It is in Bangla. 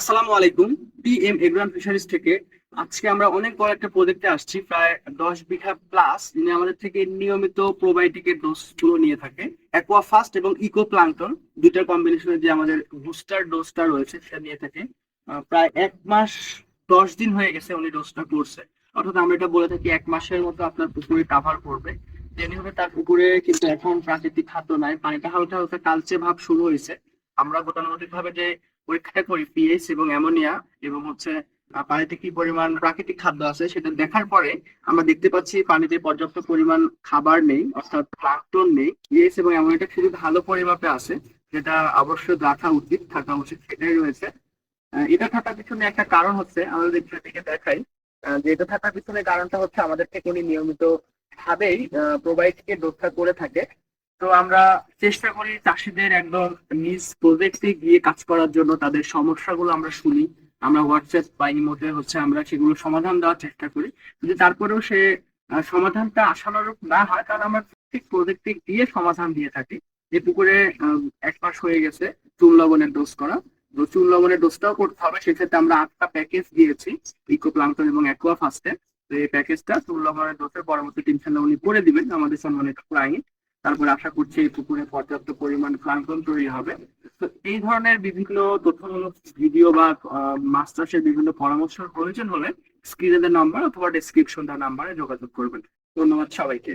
আসসালামু আলাইকুম পিএম এগ্রাম ফিশারিজ থেকে। আজকে আমরা অনেক বড় একটা প্রজেক্টে আসছি, প্রায় দশ বিঘা প্লাস যিনি আমাদের থেকে নিয়মিত প্রোবায়োটিকের ডোজগুলো নিয়ে থাকে। অ্যাকোয়া ফাস্ট এবং ইকো প্লাঙ্কটন দুইটার কম্বিনেশনে যে আমাদের বুস্টার ডোজটা রয়েছে, সেটা নিয়ে থাকে। প্রায় এক মাস দশ দিন হয়ে গেছে উনি ডোজটা করছে। অর্থাৎ আমরা এটা বলে থাকি এক মাসের মতো আপনার পুকুরে কাভার করবে। যেমনি হবে তার পুকুরে কিন্তু এখন প্রাকৃতিক খাদ্য নাই, পানিটা হালকা হালকা কালচে ভাব শুরু হয়েছে। আমরা গতানুগতিক ভাবে যে পরীক্ষাটা করি পিএইচ এবং অ্যামোনিয়া এবং হচ্ছে পানিতে কি পরিমাণ প্রাকৃতিক খাদ্য আছে সেটা দেখার পরে আমরা দেখতে পাচ্ছি পানিতে পর্যাপ্ত পরিমাণ খাবার নেই, অর্থাৎ প্লাঙ্কটন নেই। পিএইচ এবং অ্যামোনিয়াটা খুবই ভালো পরিমাপে আছে, যেটা অবশ্যই রাখা উচিত থাকা উচিত সেটাই রয়েছে। এটা থাকার পিছনে একটা কারণ হচ্ছে আমাদের দিকে দেখাই যে এটা থাকার পিছনে কারণটা হচ্ছে আমাদের থেকে উনি নিয়মিত ভাবেই প্রোভাইডকে রক্ষা করে থাকে। তো আমরা চেষ্টা করি চাষিদের একদম নিজ প্রজেক্টে গিয়ে কাজ করার জন্য তাদের সমস্যাগুলো আমরা শুনি। আমরা হোয়াটসঅ্যাপ বা ইমোতে হচ্ছে আমরা সেগুলো সমাধান দেওয়ার চেষ্টা করি। যদি তারপরেও সে সমাধানটা আশানুরূপ না হয়, তাহলে আমরা ঠিক প্রজেক্টে গিয়ে সমাধান দিয়ে থাকি। যে পুকুরে এক মাস হয়ে গেছে চুন লবণের ডোজ করা। তো চুন লবণের ডোজটাও করতে হবে। সেক্ষেত্রে আমরা আটটা প্যাকেজ দিয়েছি ইকো প্লাঙ্কটন এবং অ্যাকোয়া ফার্স্টে তো এই প্যাকেজটা চুন লবণের ডোজের পরবর্তী টেনশন উনি করে দিবেন। আমাদের সম্মানিত ক্লায়েন্ট তারপরে আশা করছি এই পুকুরে পর্যাপ্ত পরিমাণ প্লাঙ্কন তৈরি হবে। তো এই ধরনের বিভিন্ন তথ্যমূলক ভিডিও বা মাছ চাষের বিভিন্ন পরামর্শের প্রয়োজন হলে স্ক্রিনে নাম্বার অথবা ডেসক্রিপশন নাম্বারে যোগাযোগ করবেন। ধন্যবাদ সবাইকে।